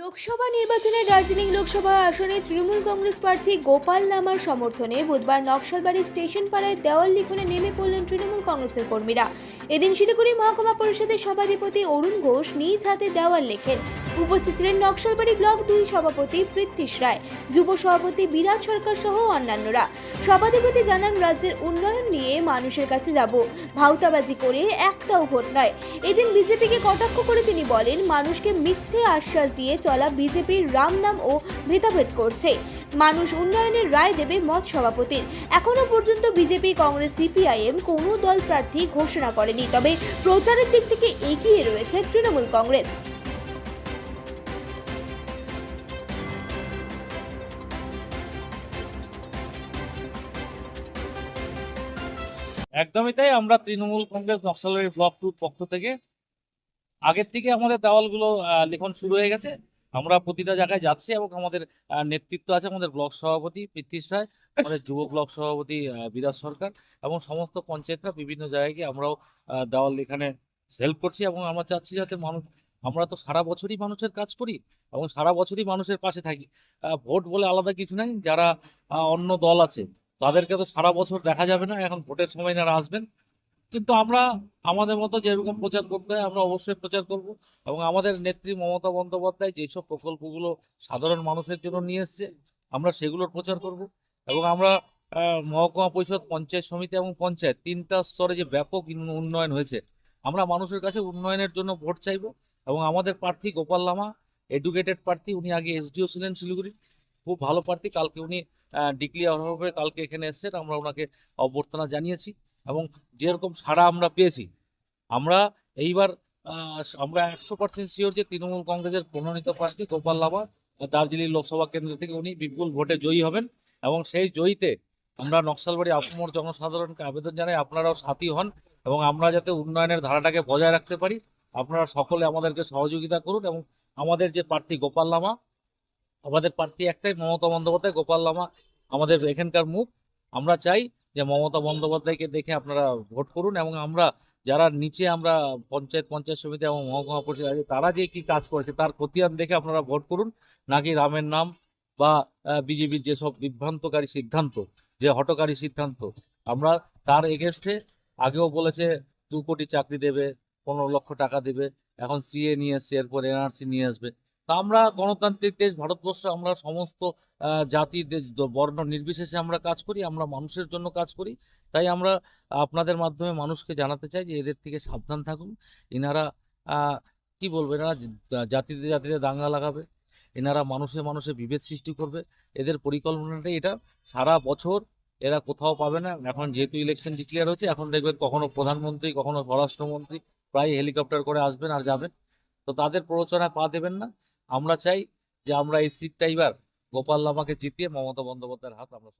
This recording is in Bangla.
লোকসভা নির্বাচনে দার্জিলিং লোকসভা আসনে তৃণমূল কংগ্রেস প্রার্থী গোপাল লামার সমর্থনে বুধবার নকশালবাড়ি স্টেশন পাড়ায় দেওয়াল লিখনে নেমে পড়লেন তৃণমূল কংগ্রেসের কর্মীরা। এদিন শিলিগুড়ি মহকুমা পরিষদের সভাধিপতি অরুণ ঘোষ নিজ হাতে দেওয়াল লেখেন। উপস্থিত ছিলেন নকশালবাড়ি ব্লক দুই সভাপতি পৃথ্বীশ রায়, যুব সভাপতি বিরাট সরকার সহ অন্যান্যরা। সভাধিপতি জানান, রাজ্যের উন্নয়ন নিয়ে মানুষের কাছে যাব ভাউতাবাজি করে একটাও ভোট নয়। এদিন বিজেপিকে কটাক্ষ করে তিনি বলেন, মানুষকে মিথ্যে আশ্বাস দিয়ে চলা বিজেপির রাম নাম ও ভেদাভেদ করছে। মানুষ উন্নয়নের রায় দেবে মত সভাপতির। এখনও পর্যন্ত বিজেপি, কংগ্রেস, সিপিআইএম কোনো দল প্রার্থী ঘোষণা করেনি, তবে প্রচারের দিক থেকে এগিয়ে রয়েছে তৃণমূল কংগ্রেস। একদমই তাই। আমরা তৃণমূল কংগ্রেস নকশালবাড়ি ব্লক টুর পক্ষ থেকে আগের থেকে আমাদের দেওয়ালগুলো লিখন শুরু হয়ে গেছে। আমরা প্রতিটা জায়গায় যাচ্ছি এবং আমাদের নেতৃত্ব আছে আমাদের ব্লক সভাপতি পৃথ্বীশ রায়, আমাদের যুব ব্লক সভাপতি বিরাজ সরকার এবং সমস্ত পঞ্চায়েতরা বিভিন্ন জায়গায় গিয়ে আমরাও দেওয়াল লিখানে হেল্প করছি এবং আমরা চাচ্ছি যাতে মানুষ, আমরা তো সারা বছরই মানুষের কাজ করি এবং সারা বছরই মানুষের পাশে থাকি। ভোট বলে আলাদা কিছু নাই। যারা অন্য দল আছে তাদেরকে তো সারা বছর দেখা যাবে না, এখন ভোটের সময় যারা আসবেন। কিন্তু আমরা আমাদের মতো যেরকম প্রচার করতে হয়, আমরা অবশ্যই প্রচার করব। এবং আমাদের নেত্রী মমতা বন্দ্যোপাধ্যায় যেসব প্রকল্পগুলো সাধারণ মানুষের জন্য নিয়ে এসছে, আমরা সেগুলোর প্রচার করব। এবং আমরা মহকুমা পরিষদ, পঞ্চায়েত সমিতি এবং পঞ্চায়েত তিনটা স্তরে যে ব্যাপক উন্নয়ন হয়েছে, আমরা মানুষের কাছে উন্নয়নের জন্য ভোট চাইব। এবং আমাদের প্রার্থী গোপাল লামা এডুকেটেড প্রার্থী, উনি আগে এসডিও ছিলেন শিলিগুড়ি খুব ভালো প্রার্থী, কালকে উনি ডিক্লিয়ার হওয়ার পরে কালকে এখানে এসেছেন আমরা ওনাকে অভ্যর্থনা জানিয়েছি এবং যেরকম সাড়া আমরা পেয়েছি, আমরা এইবার আমরা একশো পার্সেন্ট শিওর যে তৃণমূল কংগ্রেসের মনোনীত প্রার্থী গোপাল লামা দার্জিলিং লোকসভা কেন্দ্র থেকে উনি বিপুল ভোটে জয়ী হবেন এবং সেই জয়ীতে আমরা নকশালবাড়ি আপামর জনসাধারণকে আবেদন জানাই, আপনারাও সাথী হন এবং আমরা যাতে উন্নয়নের ধারাটাকে বজায় রাখতে পারি, আপনারা সকলে আমাদেরকে সহযোগিতা করুন এবং আমাদের যে প্রার্থী গোপাল লামা আমাদের প্রার্থী একটাই, মমতা বন্দ্যোপাধ্যায়, গোপাল লামা, আমাদের এখানকার মুখ। আমরা চাই যে মমতা বন্দ্যোপাধ্যায়কে দেখে আপনারা ভোট করুন এবং আমরা যারা নিচে আমরা পঞ্চায়েত পঞ্চায়েত সমিতি এবং মহকুমা পরিষদ আছে, তারা যে কি কাজ করেছে তার খতিয়ান দেখে আপনারা ভোট করুন। নাকি রামের নাম বা বিজেপির যেসব বিভ্রান্তকারী সিদ্ধান্ত, যে হটকারী সিদ্ধান্ত, আমরা তার এগেনস্টে আগেও বলেছে দু কোটি চাকরি দেবে, পনেরো লক্ষ টাকা দেবে, এখন সিএ নিয়ে এসছে, এরপর এনআরসি নিয়ে আসবে। তা আমরা গণতান্ত্রিক দেশ, ভারতবর্ষ আমরা সমস্ত জাতি বর্ণ নির্বিশেষে আমরা কাজ করি, আমরা মানুষের জন্য কাজ করি। তাই আমরা আপনাদের মাধ্যমে মানুষকে জানাতে চাই যে এদের থেকে সাবধান থাকুন। এনারা কি বলব, এনারা জাতিতে জাতিতে দাঙ্গা লাগাবে। এনারা মানুষে মানুষে বিভেদ সৃষ্টি করবে। এদের পরিকল্পনাটাই এটা। সারা বছর এরা কোথাও পাবে না। এখন যেহেতু ইলেকশন ডিক্লেয়ার হয়েছে এখন দেখবেন কখনো প্রধানমন্ত্রী, কখনো স্বরাষ্ট্রমন্ত্রী প্রায় হেলিকপ্টার করে আসবেন আর যাবেন। তো তাদের প্ররোচনায় পা দেবেন না। আমরা চাই যে আমরা এই সিটটা এবার গোপাল লামাকে জিতিয়ে মমতা বন্দ্যোপাধ্যায়ের হাত আমরা।